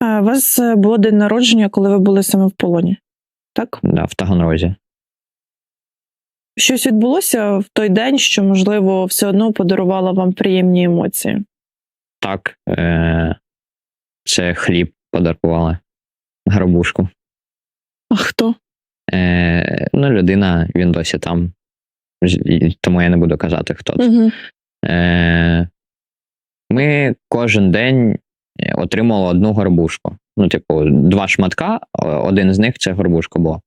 А, У вас е, було день народження, коли ви були саме в полоні. Так? Да, в Таганрозі. Щось відбулося в той день, що, можливо, все одно подарувало вам приємні емоції. Так, е, це хліб подарували. Гарбушку. А хто? Е, ну, людина, він досі там. Тому я не буду казати, хто це. Угу. Е, ми кожен день е, отримали одну горбушку. Ну, типу, два шматка, один з них це горбушка була.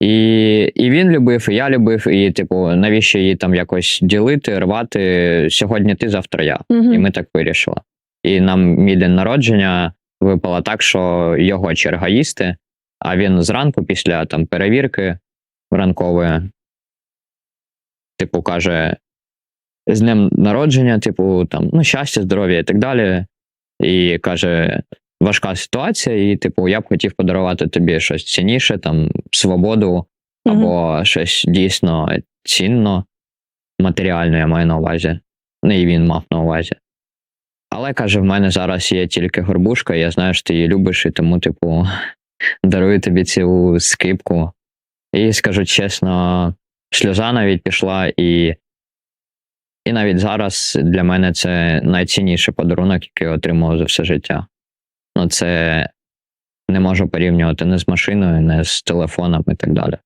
І, і він любив, і я любив, і, типу, навіщо її там якось ділити, рвати. Сьогодні ти, завтра я. Угу. І ми так вирішили. І нам мій день народження випало так, що його черга їсти, а він зранку, після там перевірки ранкової, типу, каже: з днем народження, типу, там, ну, щастя, здоров'я і так далі. І каже: важка ситуація, і, типу, я б хотів подарувати тобі щось цінніше, там, свободу або щось дійсно цінно, матеріально, я маю на увазі. Ну, і він мав на увазі. Але каже, в мене зараз є тільки горбушка, я знаю, що ти її любиш, і тому, типу, дарую тобі цю скипку. І скажу чесно, сльоза навіть пішла, і, навіть зараз для мене це найцінніший подарунок, який я отримав за все життя. Ну, це не можу порівнювати не з машиною, не з телефоном і так далі.